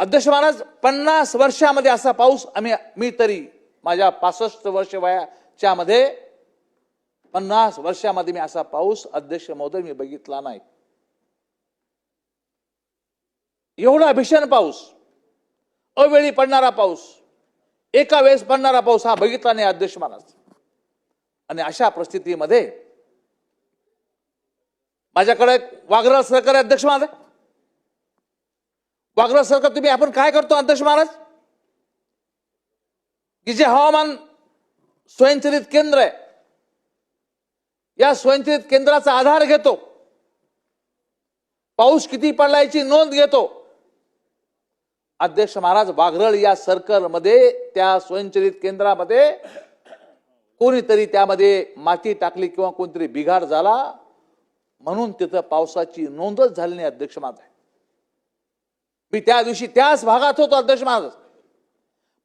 अध्यक्ष महाराज पन्नास वर्षामध्ये असा पाऊस आम्ही मी तरी माझ्या पासष्ट वर्ष वयाच्या मध्ये पन्नास वर्षामध्ये मी असा पाऊस अध्यक्ष महोदय मी बघितला नाही. एवढा भीषण पाऊस अवेळी पडणारा पाऊस एका वेळेस पडणारा पाऊस हा बघितला नाही अध्यक्ष महाराज. आणि अशा परिस्थितीमध्ये माझ्याकडे वागरा सरकार अध्यक्ष महाराज वागरा सरकार तुम्ही आपण काय करतो अध्यक्ष महाराज? की जे हवामान स्वयंचलित केंद्र आहे या स्वयंचलित केंद्राचा आधार घेतो पाऊस किती पडला याची नोंद घेतो. अध्यक्ष महाराज वाघरळ या सर्कलमध्ये त्या स्वयंचलित केंद्रामध्ये कोणीतरी त्यामध्ये माती टाकली किंवा कोणतरी बिघाड झाला म्हणून तिथं पावसाची नोंदच झाली नाही अध्यक्ष महाराज. मी त्या दिवशी त्याच भागात होतो अध्यक्ष महाराज.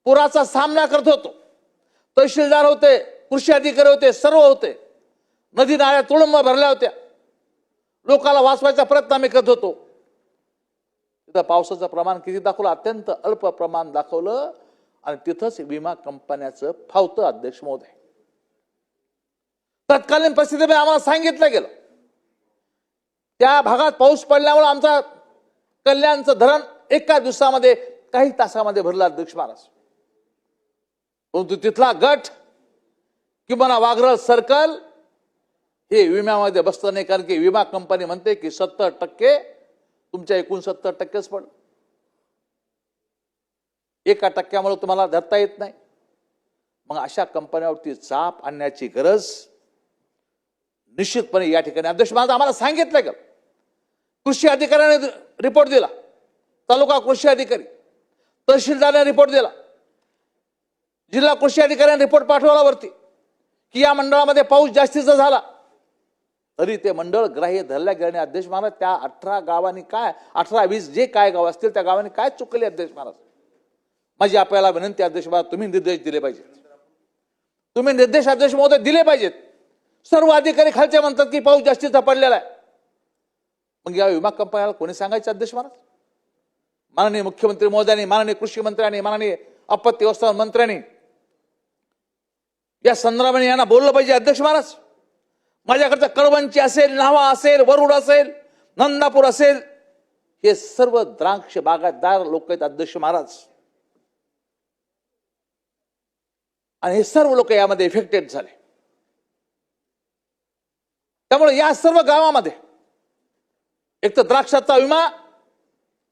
पुराचा सामना करत होतो. तहसीलदार होते कृषी अधिकारी होते सर्व होते. नदी नाळ्या तुळंब भरल्या होत्या. लोकाला वाचवायचा प्रयत्न आम्ही करत होतो. तिथं पावसाचं प्रमाण किती दाखवलं? अत्यंत अल्प प्रमाण दाखवलं. आणि तिथंच विमा कंपन्याचं फावतं अध्यक्ष महोदय. तत्कालीन परिस्थितीमध्ये आम्हाला सांगितलं गेलं. त्या भागात पाऊस पडल्यामुळे आमचा कल्याणचं धरण एका दिवसामध्ये काही तासामध्ये भरला अध्यक्ष महाराज. परंतु तिथला गट किंवा वाघरळ सर्कल हे विम्यामध्ये बसतं नाही कारण की विमा कंपनी म्हणते की सत्तर टक्के तुमच्या एकूण सत्तर टक्केच पड एका टक्क्यामुळे तुम्हाला धरता येत नाही. मग अशा कंपन्यावरती चाप आणण्याची गरज निश्चितपणे या ठिकाणी अध्यक्ष महाराज आम्हाला सांगितलं का कृषी अधिकाऱ्याने रिपोर्ट दिला. तालुका कृषी अधिकारी. तहसीलदारने रिपोर्ट दिला. जिल्हा कृषी अधिकाऱ्याने रिपोर्ट पाठवला वरती की या मंडळामध्ये पाऊस जास्तीचा झाला. तरी ते मंडळ ग्राह्य धरल्या गेल्याने अध्यक्ष महाराज त्या अठरा गावांनी काय अठरा वीस जे काय गाव असतील त्या गावांनी काय चुकले अध्यक्ष महाराज? माझी आपल्याला विनंती अध्यक्ष महाराज तुम्ही निर्देश दिले पाहिजेत. तुम्ही निर्देश अध्यक्ष महोदय दिले पाहिजेत. सर्व अधिकारी खालचे म्हणतात की पाऊस जास्तीचा पडलेला आहे. मग या विमा कंपन्याला कोणी सांगायचं अध्यक्ष महाराज? माननीय मुख्यमंत्री महोदयांनी माननीय कृषी मंत्र्यांनी माननीय आपत्ती व्यवस्थापन मंत्र्यांनी या संदर्भाने यांना बोललं पाहिजे. अध्यक्ष महाराज माझ्याकडचं कळवंची असेल नावा असेल वरुड असेल नंदापूर असेल हे सर्व द्राक्ष बागायतदार लोक आहेत अध्यक्ष महाराज. आणि हे सर्व लोक यामध्ये इफेक्टेड झाले. त्यामुळे या सर्व गावामध्ये एक तर द्राक्षाचा विमा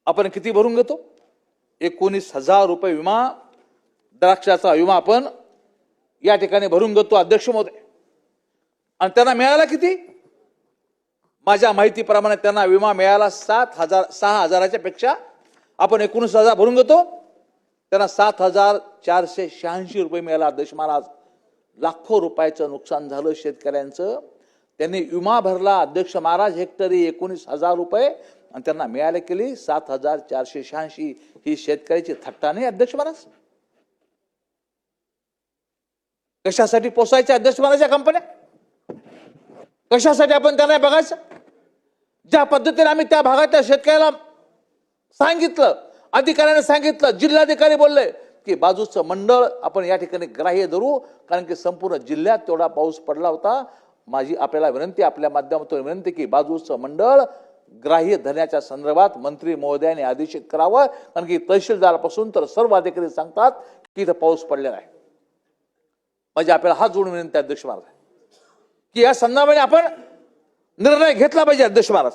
आपण किती भरून घेतो? एकोणीस हजार रुपये विमा द्राक्षाचा विमा आपण या ठिकाणी भरून घेतो अध्यक्ष महोदय आणि त्यांना मिळाला किती? माझ्या माहितीप्रमाणे त्यांना विमा मिळाला सात हजार सहा हजाराच्या पेक्षा. आपण एकोणीस हजार भरून घेतो. त्यांना सात हजार चारशे शहाऐंशी रुपये मिळाला अध्यक्ष महाराज. लाखो रुपयाचं नुकसान झालं शेतकऱ्यांचं. त्यांनी विमा भरला अध्यक्ष महाराज हेक्टरी एकोणीस हजार रुपये. आणि त्यांना मिळाले केली सात हजार चारशे शहाऐंशी. ही शेतकऱ्याची थट्टा नाही अध्यक्ष महाराज? कशासाठी पोसायचे अध्यक्ष महाराज कंपन्या कशासाठी आपण त्यांना बघायचं? ज्या पद्धतीने आम्ही त्या भागातल्या शेतकऱ्याला सांगितलं अधिकाऱ्याने सांगितलं जिल्हाधिकारी बोलले की बाजूचं मंडळ आपण या ठिकाणी ग्राह्य धरू कारण की संपूर्ण जिल्ह्यात तेवढा पाऊस पडला होता. माझी आपल्याला विनंती आपल्या माध्यमातून विनंती की बाजूचं मंडळ ग्राह्य धरण्याच्या संदर्भात मंत्री महोदयाने आदेशित करावं. कारण की तहसीलदारापासून तर सर्व अधिकारी सांगतात की इथं पाऊस पडलेला आहे. म्हणजे आपल्याला हा जोडून विनंती अध्यक्ष महाराज. की या संदर्भाने आपण निर्णय घेतला पाहिजे अध्यक्ष महाराज.